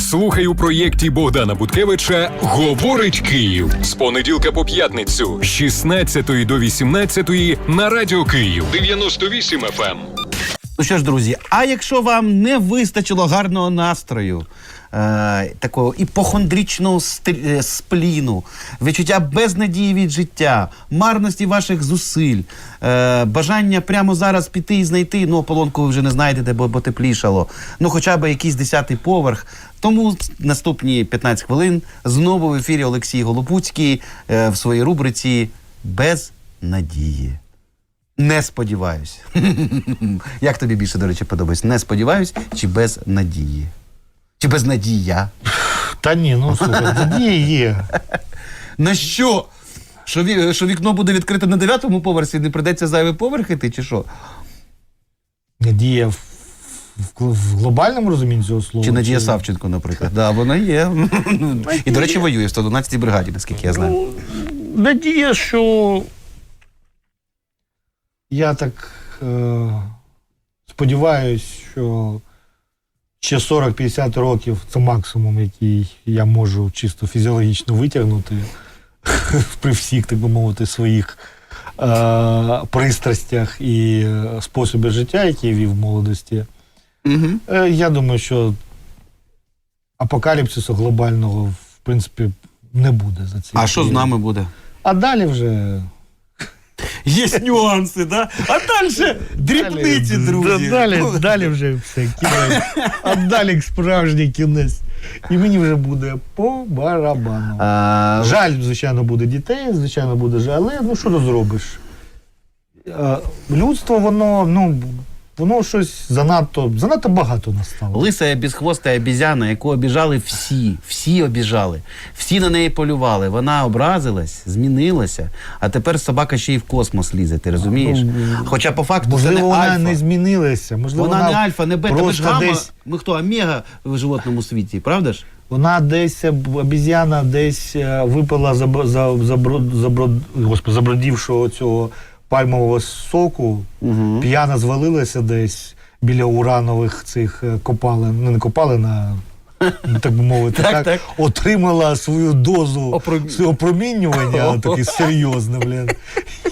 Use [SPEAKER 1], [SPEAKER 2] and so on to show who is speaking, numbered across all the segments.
[SPEAKER 1] Слухай у проєкті Богдана Буткевича Говорить Київ з понеділка по п'ятницю з 16 до 18 на радіо Київ 98 FM.
[SPEAKER 2] Ну що ж, друзі, а якщо вам не вистачило гарного настрою, е, такого іпохондрічного е, спліну, відчуття безнадії від життя, марності ваших зусиль, е, бажання прямо зараз піти і знайти, ну, полонку ви вже не знайдете, бо, бо теплішало, ну хоча б якийсь десятий поверх. Тому наступні 15 хвилин знову в ефірі Олексій Голобуцький е, в своїй рубриці Без надії. Не сподіваюсь. Як тобі більше, до речі, подобається? Не сподіваюсь чи без надії? Чи без надія?
[SPEAKER 3] Та ні, ну слухай, надія є.
[SPEAKER 2] На що? Що, ві- що вікно буде відкрите на дев'ятому поверсі, не прийдеться зайвий поверх іти, чи що?
[SPEAKER 3] Надія в, в, в глобальному розумінні цього слова.
[SPEAKER 2] Чи Надія Савченко, наприклад? Да, вона є. І, до речі, воює в 112-й бригаді, наскільки я знаю.
[SPEAKER 3] Ну, надія, що я так е, сподіваюсь, що ще 40-50 років це максимум, який я можу чисто фізіологічно витягнути при всіх, так би мовити, своїх е, пристрастях і е, способі життя, які я вів в молодості.
[SPEAKER 2] Угу.
[SPEAKER 3] Е, Я думаю, що апокаліпсису глобального, в принципі, не буде за цей
[SPEAKER 2] А що з нами буде?
[SPEAKER 3] А далі вже.
[SPEAKER 2] Є нюанси, да? А далі дрібниці, друзі.
[SPEAKER 3] Далі, далі вже все, кінець. А далі справжній кінець. І мені вже буде по барабану.
[SPEAKER 2] а,
[SPEAKER 3] Жаль, звичайно, буде дітей, звичайно, буде жаль, але ну що ти зробиш? Е, Людство, воно, ну, воно щось занадто, занадто багато настало.
[SPEAKER 2] Лиса безхвоста обізяна, яку обіжали всі, всі обіжали, всі на неї полювали. Вона образилась, змінилася, а тепер собака ще й в космос лізе, ти розумієш? Хоча по факту це не
[SPEAKER 3] вона
[SPEAKER 2] альфа.
[SPEAKER 3] не змінилася. Можливо,
[SPEAKER 2] вона, не альфа, не бета, ми ж гамма.
[SPEAKER 3] десь
[SPEAKER 2] Ми хто, омега в животному світі, правда ж?
[SPEAKER 3] Вона десь обіз'яна десь е, випила заб, за, заброд, заброд, господи, забродівшого цього пальмового соку,
[SPEAKER 2] Угу.
[SPEAKER 3] п'яна звалилася десь біля уранових цих е, копалин, ну не копалин, а так би мовити,
[SPEAKER 2] Так,
[SPEAKER 3] так,
[SPEAKER 2] так.
[SPEAKER 3] отримала свою дозу
[SPEAKER 2] Опромі-
[SPEAKER 3] Опро... опромінювання, таке серйозне, блін.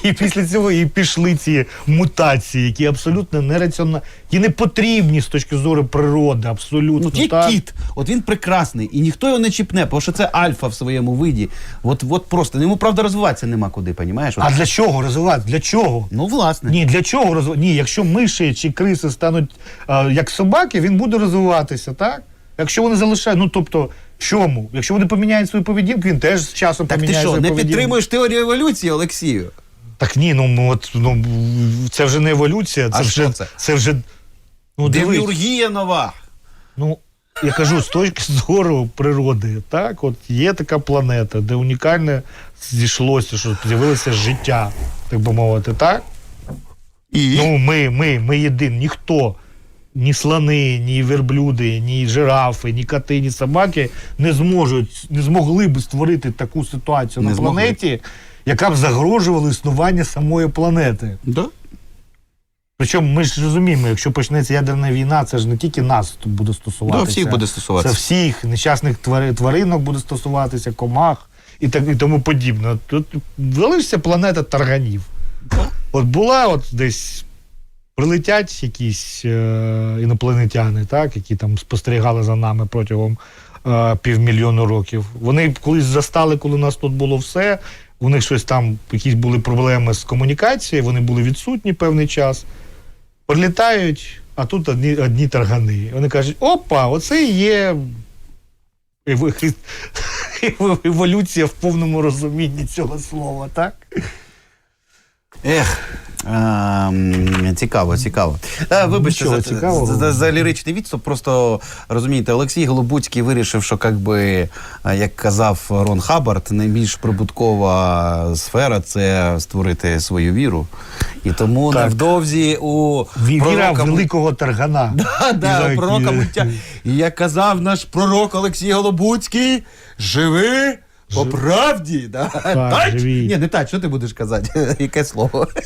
[SPEAKER 3] І після цього і пішли ці мутації, які абсолютно нераціональні, які не потрібні з точки зору природи, абсолютно.
[SPEAKER 2] Ну, є
[SPEAKER 3] так.
[SPEAKER 2] кіт, от він прекрасний, і ніхто його не чіпне, тому що це альфа в своєму виді. От, от просто йому правда розвиватися нема куди, понімаєш? От.
[SPEAKER 3] А для чого розвивати? Для чого?
[SPEAKER 2] Ну, власне.
[SPEAKER 3] Ні, для чого розвивати? Ні, якщо миші чи криси стануть е, як собаки, він буде розвиватися, так? Якщо вони залишають, ну тобто, чому? Якщо вони поміняють свою поведінку, він теж з часом
[SPEAKER 2] Так ти що,
[SPEAKER 3] свою
[SPEAKER 2] не
[SPEAKER 3] поведінку.
[SPEAKER 2] підтримуєш теорію еволюції, Олексію?
[SPEAKER 3] Так ні, ну ну, от ну це вже не еволюція, це
[SPEAKER 2] А
[SPEAKER 3] вже
[SPEAKER 2] що це?
[SPEAKER 3] це вже. Ну, дивись,
[SPEAKER 2] Деміургія нова.
[SPEAKER 3] ну я кажу, з точки зору природи, так, от є така планета, де унікальне зійшлося, що з'явилося життя, так би мовити, так?
[SPEAKER 2] І?
[SPEAKER 3] Ну, ми, ми, ми єдині, ніхто, ні слони, ні верблюди, ні жирафи, ні коти, ні собаки не зможуть, не змогли б створити таку ситуацію
[SPEAKER 2] Не
[SPEAKER 3] на
[SPEAKER 2] змогли.
[SPEAKER 3] планеті, яка б загрожувала існування самої планети.
[SPEAKER 2] Да?
[SPEAKER 3] Причому ми ж розуміємо, якщо почнеться ядерна війна, це ж не тільки нас тут буде стосуватися.
[SPEAKER 2] Да, всіх буде стосуватися.
[SPEAKER 3] Це всіх нещасних твари, тваринок буде стосуватися, комах і так і тому подібне. Тут залишиться планета тарганів. От була от десь прилетять якісь е, інопланетяни, так, які там спостерігали за нами протягом е, півмільйону років. Вони колись застали, коли у нас тут було все. У них щось там, якісь були проблеми з комунікацією, вони були відсутні певний час. Прилітають, а тут одні, одні таргани. Вони кажуть: опа, оце і є еволюція в повному розумінні цього слова, так?
[SPEAKER 2] Ех. Ем, цікаво, цікаво. Е, вибачте
[SPEAKER 3] Нічого
[SPEAKER 2] за,
[SPEAKER 3] цікавого.
[SPEAKER 2] за, за, за ліричний відступ. Просто розумієте, Олексій Голобуцький вирішив, що як би, е, як казав Рон Хаббард, найбільш прибуткова сфера це створити свою віру. І тому
[SPEAKER 3] Так.
[SPEAKER 2] невдовзі у
[SPEAKER 3] Ві- Віра
[SPEAKER 2] пророка
[SPEAKER 3] великого таргана.
[SPEAKER 2] Да, да, пророка буття. І як казав наш пророк Олексій Голобуцький, живи по правді. Да? Тать?
[SPEAKER 3] живі.
[SPEAKER 2] Ні, не так, що ти будеш казати? Яке слово?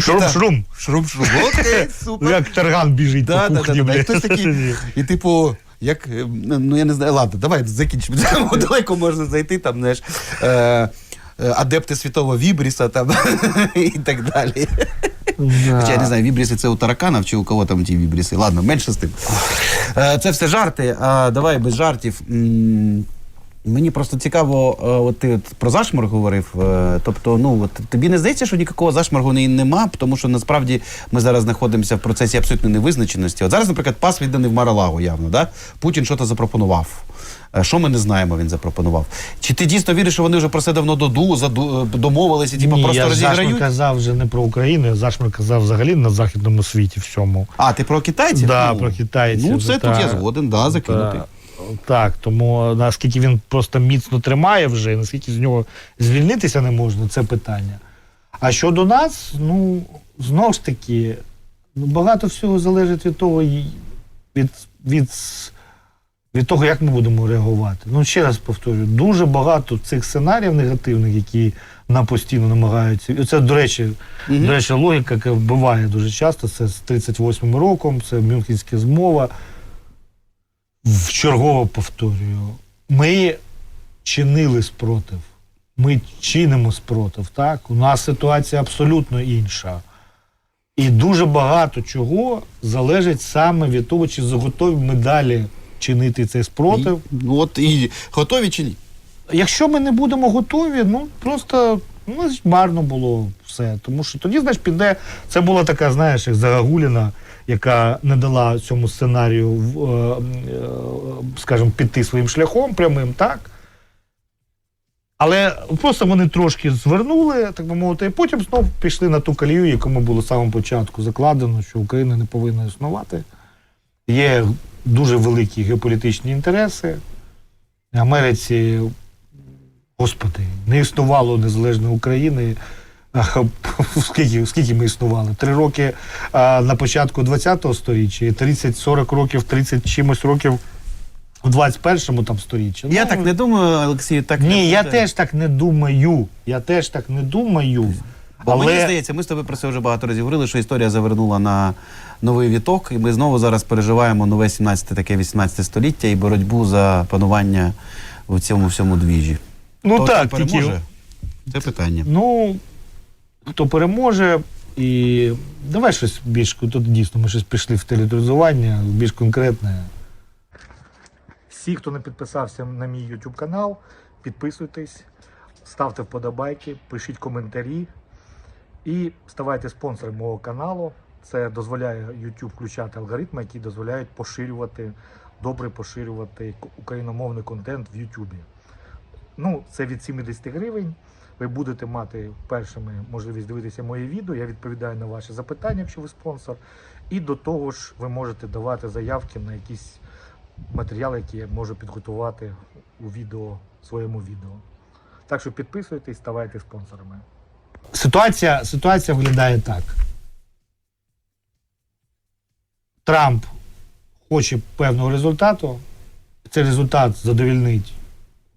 [SPEAKER 3] Шрум-шрум.
[SPEAKER 2] Шрум-шрум. Окей, супер.
[SPEAKER 3] Ну, Як тарган біжить
[SPEAKER 2] Да,
[SPEAKER 3] по
[SPEAKER 2] да,
[SPEAKER 3] кухні.
[SPEAKER 2] да, да. І
[SPEAKER 3] блядь.
[SPEAKER 2] хтось такий, і типу, як, е, ну я не знаю, ладно, давай закінчимо. Далеко можна зайти, там, знаєш, е, е, адепти світового вібріса там і так далі.
[SPEAKER 3] Да.
[SPEAKER 2] Хоча я не знаю, вібріси це у тараканів чи у кого там ті вібріси. Ладно, менше з тим. Е, Це все жарти, давай без жартів. Мені просто цікаво, е, от ти от про зашморг говорив. е, Тобто, ну от тобі не здається, що ніякого зашморгу не- нема, тому що насправді ми зараз знаходимося в процесі абсолютної невизначеності. От зараз, наприклад, пас відданий в Маралагу явно, да? Путін щось запропонував. Е, Що ми не знаємо, він запропонував. Чи ти дійсно віриш, що вони вже про це давно доду, заду, домовилися, типу,
[SPEAKER 3] Ні,
[SPEAKER 2] просто
[SPEAKER 3] я Зашмар казав вже не про Україну, я Зашмар казав взагалі на західному світі всьому.
[SPEAKER 2] А, ти про китайців?
[SPEAKER 3] Да,
[SPEAKER 2] Ну,
[SPEAKER 3] про китайців,
[SPEAKER 2] Ну, це
[SPEAKER 3] та-
[SPEAKER 2] тут я згоден, да, закинути.
[SPEAKER 3] Та- Так, тому наскільки він просто міцно тримає вже, наскільки з нього звільнитися не можна, це питання. А щодо нас, ну знову ж таки, ну, багато всього залежить від того, від, від, від того, як ми будемо реагувати. Ну, ще раз повторюю, дуже багато цих сценаріїв негативних, які нам постійно намагаються. І це, до речі, до речі, логіка, яка вбиває дуже часто. Це з 38 роком, це Мюнхенська змова. Вчергово повторюю, ми чинили спротив. Ми чинимо спротив. Так? У нас ситуація абсолютно інша. І дуже багато чого залежить саме від того, чи готові ми далі чинити цей спротив.
[SPEAKER 2] Ну, от і готові чи ні?
[SPEAKER 3] Якщо ми не будемо готові, ну просто ну, марно було все. Тому що тоді, знаєш, піде. Це була така, знаєш, як Загагуліна, яка не дала цьому сценарію, е, е, скажімо, піти своїм шляхом прямим, так? Але просто вони трошки звернули, так би мовити, і потім знов пішли на ту колію, якому було з самого початку закладено, що Україна не повинна існувати. Є дуже великі геополітичні інтереси. Америці, господи, не існувало незалежної України. Скільки, скільки ми існували? Три роки а, на початку ХХ століття і 30-40 років, 30 чимось років в 21-му там сторіччі.
[SPEAKER 2] Я
[SPEAKER 3] Ну,
[SPEAKER 2] так не думаю, Олексій, так не
[SPEAKER 3] Ні, я теж так не думаю. Я теж так не думаю.
[SPEAKER 2] А мені здається, ми з тобою про це вже багато разів говорили, що історія завернула на новий віток, і ми знову зараз переживаємо нове 17 таке 18 століття і боротьбу за панування в цьому всьому двіжі.
[SPEAKER 3] ну
[SPEAKER 2] Хто
[SPEAKER 3] так,
[SPEAKER 2] переможе?
[SPEAKER 3] тільки
[SPEAKER 2] Це питання.
[SPEAKER 3] Ну, хто переможе, і давай щось більш тут дійсно ми щось пішли в театралізування, більш конкретне. Всі, хто не підписався на мій YouTube канал, підписуйтесь, ставте вподобайки, пишіть коментарі і ставайте спонсором мого каналу. Це дозволяє YouTube включати алгоритми, які дозволяють поширювати, добре поширювати україномовний контент в YouTube. Ну, це від 70 гривень. Ви будете мати першими можливість дивитися моє відео. Я відповідаю на ваші запитання, якщо ви спонсор. І до того ж, ви можете давати заявки на якісь матеріали, які я можу підготувати у відео, своєму відео. Так що підписуйтесь, ставайте спонсорами. Ситуація, ситуація виглядає так. Трамп хоче певного результату. Цей результат задовільнить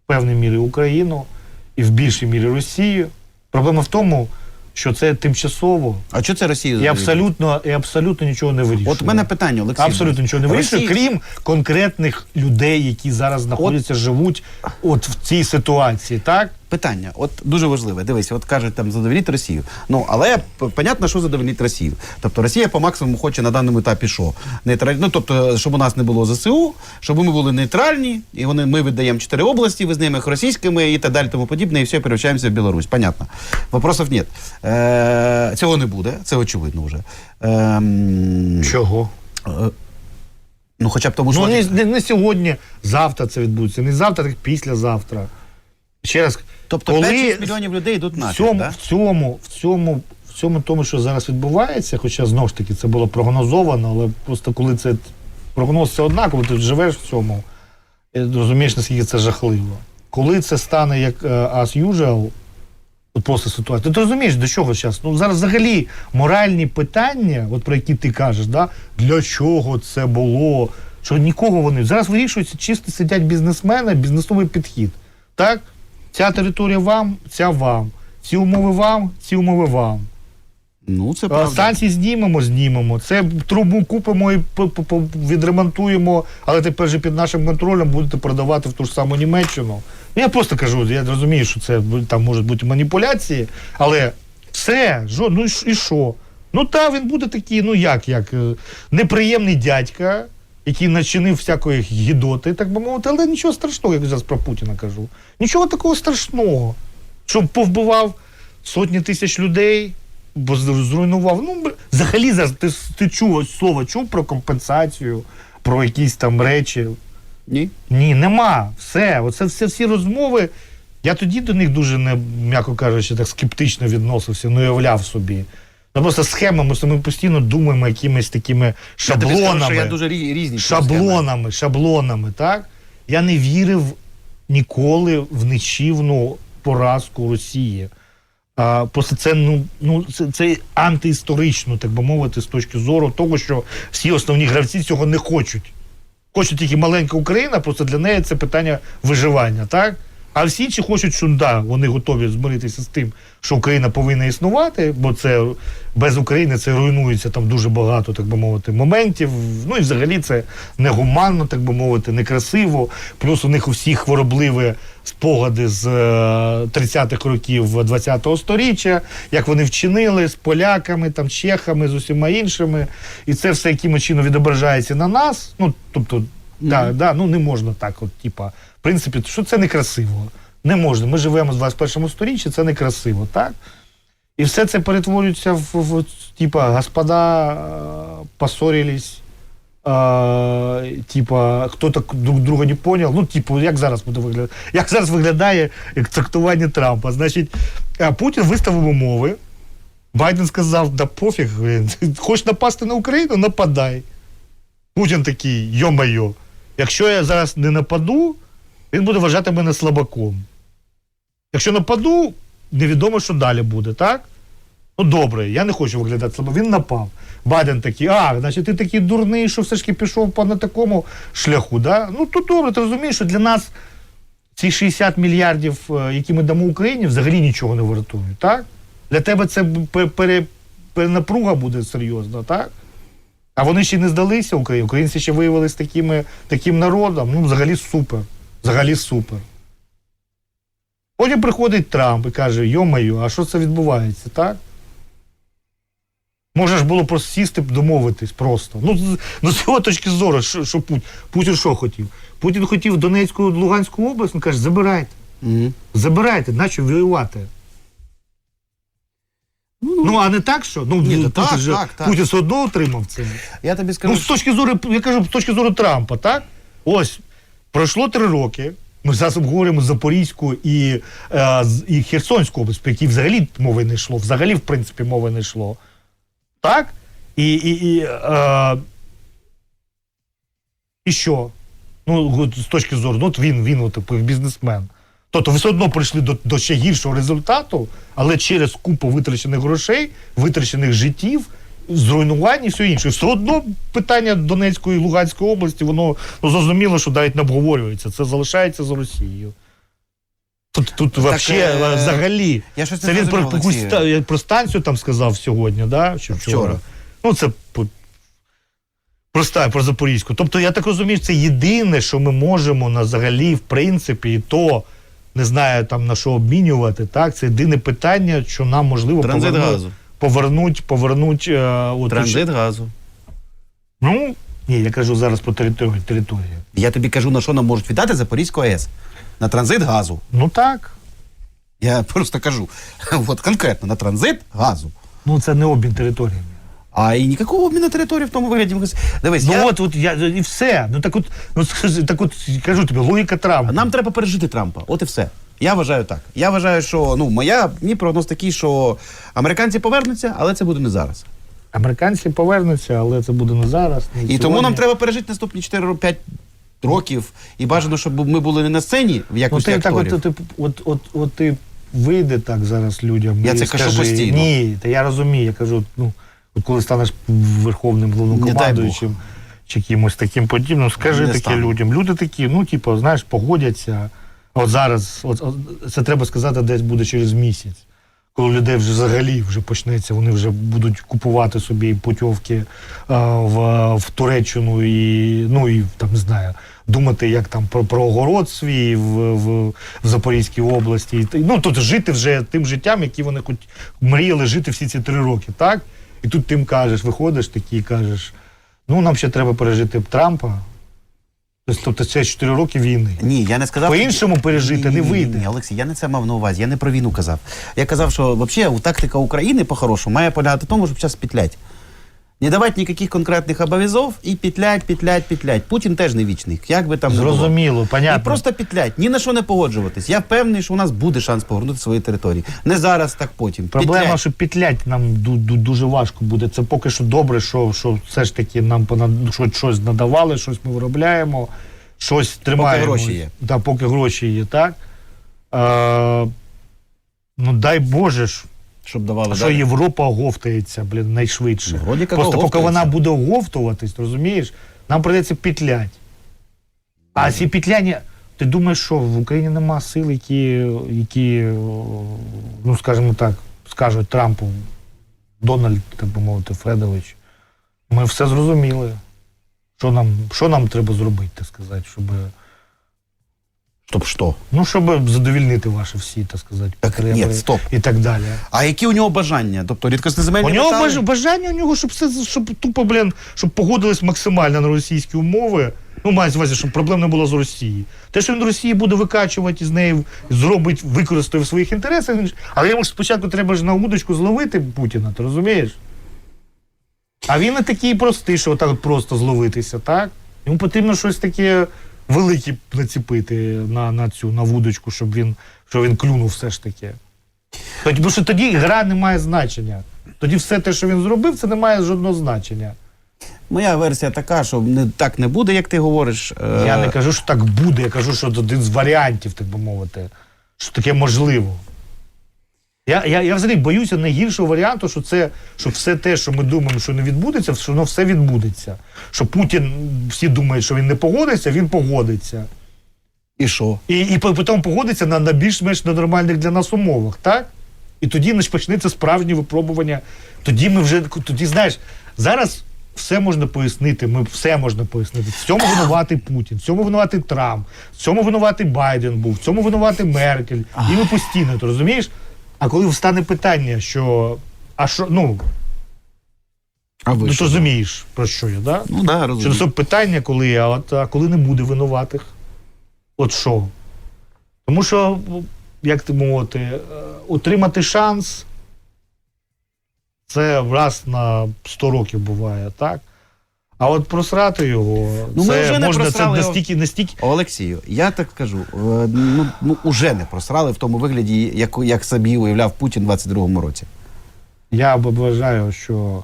[SPEAKER 3] в певній мірі Україну і в більшій мірі Росію. Проблема в тому, що це тимчасово
[SPEAKER 2] А що це Росія?
[SPEAKER 3] і абсолютно, і абсолютно нічого не вирішує.
[SPEAKER 2] От в мене питання, Олексій.
[SPEAKER 3] Абсолютно нічого не вирішує,
[SPEAKER 2] Росія-
[SPEAKER 3] крім конкретних людей, які зараз знаходяться, живуть от в цій ситуації, так?
[SPEAKER 2] Питання, от дуже важливе. Дивись, от кажуть там задовольніть Росію. Ну але понятно, що задовольніть Росію. Тобто Росія по максимуму хоче на даному етапі що? Нейтраль... Ну тобто, щоб у нас не було ЗСУ, щоб ми були нейтральні, і вони ми віддаємо чотири області, визнаємо їх російськими і так далі, тому подібне, і все перевчаємося в Білорусь. Понятно. Вопросов нет. Е- цього не буде, це очевидно вже. Ем,
[SPEAKER 3] Чого?
[SPEAKER 2] ну, хоча б тому, що
[SPEAKER 3] Ну не, не, не сьогодні, завтра це відбудеться. Не завтра, так післязавтра. Ще раз,
[SPEAKER 2] тобто 5-6 мільйонів людей йдуть
[SPEAKER 3] в
[SPEAKER 2] нафіг,
[SPEAKER 3] цьому,
[SPEAKER 2] да?
[SPEAKER 3] в цьому, в цьому, в цьому тому, що зараз відбувається, хоча знову ж таки це було прогнозовано, але просто коли це прогноз це однаково, ти живеш в цьому, розумієш, наскільки це жахливо. Коли це стане як е, as usual, от просто ситуація, ти розумієш, до чого зараз? Ну зараз взагалі моральні питання, от про які ти кажеш, да? для чого це було? Що нікого вони зараз вирішуються, чисто сидять бізнесмени, бізнесовий підхід. Так? Ця територія вам, ця вам. Ці умови вам, ці умови вам.
[SPEAKER 2] Ну, це правда.
[SPEAKER 3] Станції знімемо, знімемо. Це трубу купимо і по- відремонтуємо, але тепер же під нашим контролем будете продавати в ту ж саму Німеччину. Ну, Я просто кажу, я розумію, що це бу- там можуть бути маніпуляції, але все, жо, ну і ш- і що? Ну та він буде такий, ну як, як е, неприємний дядька, який начинив всякої гідоти, так би мовити, але нічого страшного, як зараз про Путіна кажу. Нічого такого страшного. Щоб повбивав сотні тисяч людей, бо зруйнував. Ну, взагалі зараз ти, ти чув ось слово чув про компенсацію, про якісь там речі.
[SPEAKER 2] Ні.
[SPEAKER 3] Ні, нема. Все. Оце все всі розмови. Я тоді до них дуже не, м'яко кажучи, так скептично відносився, не уявляв собі. Ну просто схемами, що ми постійно думаємо якимись такими
[SPEAKER 2] Я тобі скажу,
[SPEAKER 3] шаблонами
[SPEAKER 2] що я дуже рі- різні.
[SPEAKER 3] шаблонами, шаблонами, так? Я не вірив ніколи в нічівну поразку Росії. А, просто це, ну, ну, це, це антиісторично, так би мовити, з точки зору того, що всі основні гравці цього не хочуть. Хочуть тільки маленька Україна, просто для неї це питання виживання, так? А всі інші хочуть, що да, вони готові змиритися з тим, що Україна повинна існувати, бо це без України це руйнується там дуже багато, так би мовити, моментів. Ну і взагалі це негуманно, так би мовити, некрасиво. Плюс у них у всіх хворобливі спогади з е, 30-х років 20-го сторіччя, як вони вчинили з поляками, там, чехами, з усіма іншими. І це все якимось чином відображається на нас. Ну, тобто, да, да, ну не можна так, от, типа, в принципі, що це некрасиво. Не можна. Ми живемо в 21 сторіччі, це некрасиво, так? І все це перетворюється в, в типа, господа е, поссорились, е, типа, хто-то друг друга не понял. Ну, типу, як зараз буде виглядати? Як зараз виглядає як трактування Трампа? Значить, е, Путін виставив умови. Байден сказав: да пофіг, хочеш напасти на Україну, нападай. Путін такий, йо-майо, якщо я зараз не нападу, він буде вважати мене слабаком. Якщо нападу, невідомо, що далі буде, так? Ну добре, я не хочу виглядати слабо. Він напав. Байден такий, а, значить, ти такий дурний, що все ж таки пішов по на такому шляху. Да? Ну то добре, ти розумієш, що для нас ці 60 мільярдів, е, які ми дамо Україні, взагалі нічого не вартують, так? Для тебе це пере, перенапруга буде серйозна, так? А вони ще не здалися Україні. Українці ще виявилися такими, таким народом. Ну, взагалі супер. Взагалі супер. Потім приходить Трамп і каже: йо-моє, а що це відбувається, так? Може ж було просто сісти домовитись просто. Ну, з, ну, з його точки зору, що, що Путін, Путін що хотів? Путін хотів Донецьку, Луганську область, він каже, забирайте,
[SPEAKER 2] Мгм.
[SPEAKER 3] забирайте, наче воювати. Ну, а не так, що? Ну,
[SPEAKER 2] Ні,
[SPEAKER 3] ну, Путін,
[SPEAKER 2] так,
[SPEAKER 3] же,
[SPEAKER 2] так, так.
[SPEAKER 3] Путін все одно отримав це.
[SPEAKER 2] Я тобі скажу,
[SPEAKER 3] Ну, з точки зору, я кажу, з точки зору Трампа, так? Ось, пройшло три роки. Ми зараз обговорюємо Запорізьку і, е, і Херсонську область, які взагалі мови не йшло, взагалі, в принципі, мови не йшло. Так? І, і, і, е, і що? Ну, з точки зору, ну, от він, він от, типу, бізнесмен. Тобто ви все одно прийшли до, до ще гіршого результату, але через купу витрачених грошей, витрачених життів, зруйнувань і все інше. Все одно питання Донецької і Луганської області, воно ну, зрозуміло, що навіть не обговорюється. Це залишається з Росією. Тут, тут вообще,
[SPEAKER 2] е,
[SPEAKER 3] взагалі.
[SPEAKER 2] я щось
[SPEAKER 3] Це він про, якусь ста- про станцію там сказав сьогодні, да? Чи вчора?
[SPEAKER 2] Вчора.
[SPEAKER 3] Ну, це по- про, ста- про Запорізьку. Тобто, я так розумію, це єдине, що ми можемо на взагалі, в принципі, і то не знаю там на що обмінювати. Так, це єдине питання, що нам можливо
[SPEAKER 2] Транзит
[SPEAKER 3] повернуть,
[SPEAKER 2] газу.
[SPEAKER 3] Повернуть, повернуть е, от,
[SPEAKER 2] Транзит газу.
[SPEAKER 3] Ну, ні, я кажу зараз по території. території.
[SPEAKER 2] Я тобі кажу, на що нам можуть віддати Запорізьку АЕС. На транзит газу.
[SPEAKER 3] Ну так.
[SPEAKER 2] Я просто кажу, от конкретно на транзит газу.
[SPEAKER 3] Ну це не обмін територіями.
[SPEAKER 2] А і ніякого обміну території в тому вигляді. Дивись,
[SPEAKER 3] Ну
[SPEAKER 2] я...
[SPEAKER 3] от, от я і все. Ну так от, ну так от кажу тобі, логіка Трампа.
[SPEAKER 2] нам треба пережити Трампа. От і все. Я вважаю так. Я вважаю, що ну моя мій прогноз такий, що американці повернуться, але це буде не зараз.
[SPEAKER 3] Американці повернуться, але це буде не зараз. Не
[SPEAKER 2] І
[SPEAKER 3] сьогодні.
[SPEAKER 2] тому нам треба пережити наступні 4-5 років. І бажано, щоб ми були не на сцені в
[SPEAKER 3] Ну,
[SPEAKER 2] якості
[SPEAKER 3] ти так,
[SPEAKER 2] акторів.
[SPEAKER 3] от, ти, от, от, от ти вийде так зараз людям.
[SPEAKER 2] Я
[SPEAKER 3] і
[SPEAKER 2] це кажу постійно.
[SPEAKER 3] Ні, та я розумію, я кажу, ну, от коли станеш верховним головнокомандуючим чи кимось таким подібним, скажи
[SPEAKER 2] Не
[SPEAKER 3] таке
[SPEAKER 2] стану.
[SPEAKER 3] людям. Люди такі, ну, типу, знаєш, погодяться. От зараз, от, от, це треба сказати, десь буде через місяць. коли людей вже взагалі вже почнеться, вони вже будуть купувати собі путівки а, в, в Туреччину і ну і там не знаю, думати, як там про, про огород свій в, в, в Запорізькій області. Ну тут жити вже тим життям, які вони хоч мріяли жити всі ці три роки, так? І тут ти їм кажеш, виходиш такий кажеш, ну нам ще треба пережити Трампа. Тобто, це 4 роки війни.
[SPEAKER 2] Ні, я не сказав.
[SPEAKER 3] По-іншому пережити не вийде.
[SPEAKER 2] Ні, Олексій, я не це мав на увазі. Я не про війну казав. Я казав, що взагалі тактика України по-хорошому має полягати в тому, щоб зараз петлять. Не давати ніяких конкретних обов'язків і петлять, петлять, петлять. Путін теж не вічний. Як би там не було.
[SPEAKER 3] Зрозуміло, понятно.
[SPEAKER 2] І просто петлять, ні на що не погоджуватись. Я впевнений, що у нас буде шанс повернути свої території. Не зараз, так потім.
[SPEAKER 3] Проблема,
[SPEAKER 2] Петлять.
[SPEAKER 3] що петлять нам ду- ду- дуже важко буде. Це поки що добре, що, що все ж таки нам пона- що- щось надавали, щось ми виробляємо, щось тримаємо.
[SPEAKER 2] гроші є.
[SPEAKER 3] Да, поки гроші є, так. Е, ну дай Боже ж,
[SPEAKER 2] Щоб давали
[SPEAKER 3] що
[SPEAKER 2] далі.
[SPEAKER 3] Європа оговтається, блін, найшвидше.
[SPEAKER 2] Ну, вроді
[SPEAKER 3] Просто поки вона буде оговтуватись, розумієш, нам прийдеться петлять. А ці петляння, ти думаєш, що в Україні нема сил, які, які ну скажімо так, скажуть Трампу, Дональд, так би мовити, Фредович. Ми все зрозуміли. Що нам, що нам треба зробити, так сказати, щоб,
[SPEAKER 2] Щоб що?
[SPEAKER 3] ну, щоб задовільнити ваші всі, так сказати,
[SPEAKER 2] Так,
[SPEAKER 3] потреби
[SPEAKER 2] ні, стоп.
[SPEAKER 3] і так далі.
[SPEAKER 2] А які у нього бажання? Тобто рідкосні земельні
[SPEAKER 3] У нього
[SPEAKER 2] метали?
[SPEAKER 3] бажання у нього, щоб все щоб тупо, блін, щоб погодились максимально на російські умови. Ну, мається увазі, щоб проблем не було з Росії. Те, що він Росії буде викачувати з неї, зробить, використає в своїх інтересах, але йому ж спочатку треба ж на удочку зловити Путіна, ти розумієш? А він не такий простий, що отак от просто зловитися, так? Йому потрібно щось таке велике націпити на, на цю на вудочку, щоб він, щоб він клюнув все ж таки. Тому що тоді гра не має значення. Тоді все те, що він зробив, це не має жодного значення.
[SPEAKER 2] Моя версія така, що не так не буде, як ти говориш. Е,
[SPEAKER 3] Я не кажу, що так буде, я кажу, що це один з варіантів, так би мовити, що таке можливо. Я, я, я взагалі боюся найгіршого варіанту, що це що все те, що ми думаємо, що не відбудеться, що воно все відбудеться. Що Путін, всі думають, що він не погодиться, він погодиться.
[SPEAKER 2] І що?
[SPEAKER 3] І, і потім погодиться на, на більш-менш на нормальних для нас умовах, так? І тоді почнеться справжнє випробування. Тоді ми вже тоді, знаєш, зараз все можна пояснити. Ми все можна пояснити. В цьому винуватий Путін, в цьому винуватий Трамп, в цьому винуватий Байден був, в цьому винуватий Меркель. І ми постійно, ти розумієш? А коли встане питання, що. А що, ну,
[SPEAKER 2] А ви
[SPEAKER 3] ну
[SPEAKER 2] що?
[SPEAKER 3] розумієш, про що я, да?
[SPEAKER 2] Ну да,
[SPEAKER 3] Що
[SPEAKER 2] розумію.
[SPEAKER 3] це питання, коли, а, от, а коли не буде винуватих? От що? Тому що, як ти мовити, е, отримати шанс це раз на 100 років буває, так? А от просрати його,
[SPEAKER 2] Ну, ми вже не
[SPEAKER 3] можна це настільки, настільки.
[SPEAKER 2] Олексію, я так кажу, е, ну, ну уже не просрали в тому вигляді, як, як собі уявляв Путін у 22-му році.
[SPEAKER 3] Я вважаю, що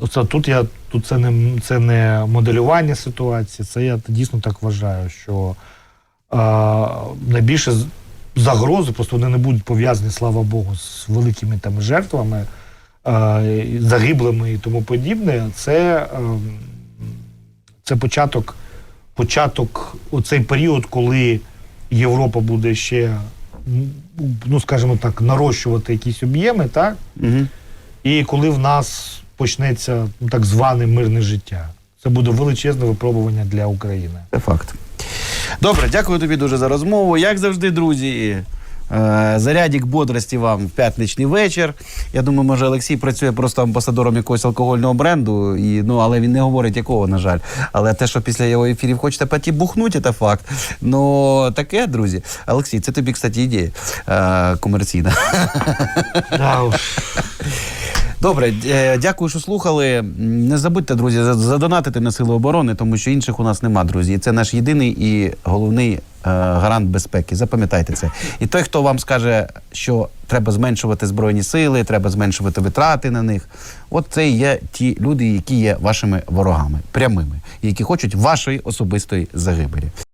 [SPEAKER 3] оце тут я тут це не це не моделювання ситуації, це я дійсно так вважаю, що е, найбільше загрози, просто вони не будуть пов'язані, слава Богу, з великими там жертвами, загиблими і тому подібне. Це, е, це початок, початок, оцей період, коли Європа буде ще, ну скажімо так, нарощувати якісь об'єми, так?
[SPEAKER 2] Угу.
[SPEAKER 3] І коли в нас почнеться ну, так зване мирне життя, це буде величезне випробування для України.
[SPEAKER 2] Це факт. Добре, дякую тобі дуже за розмову. Як завжди, друзі. Е, Зарядік бодрості вам в п'ятничний вечір. Я думаю, може Олексій працює просто амбасадором якогось алкогольного бренду, і, ну, але він не говорить якого, на жаль. Але те, що після його ефірів хочете паті бухнути, це факт. Ну, таке, друзі. Олексій, це тобі, кстати, ідея е, комерційна. Добре, е, дякую, що слухали. Не забудьте, друзі, задонатити на сили оборони, тому що інших у нас нема, друзі. Це наш єдиний і головний е, гарант безпеки. Запам'ятайте це. І той, хто вам скаже, що треба зменшувати збройні сили, треба зменшувати витрати на них. От це є ті люди, які є вашими ворогами, прямими, які хочуть вашої особистої загибелі.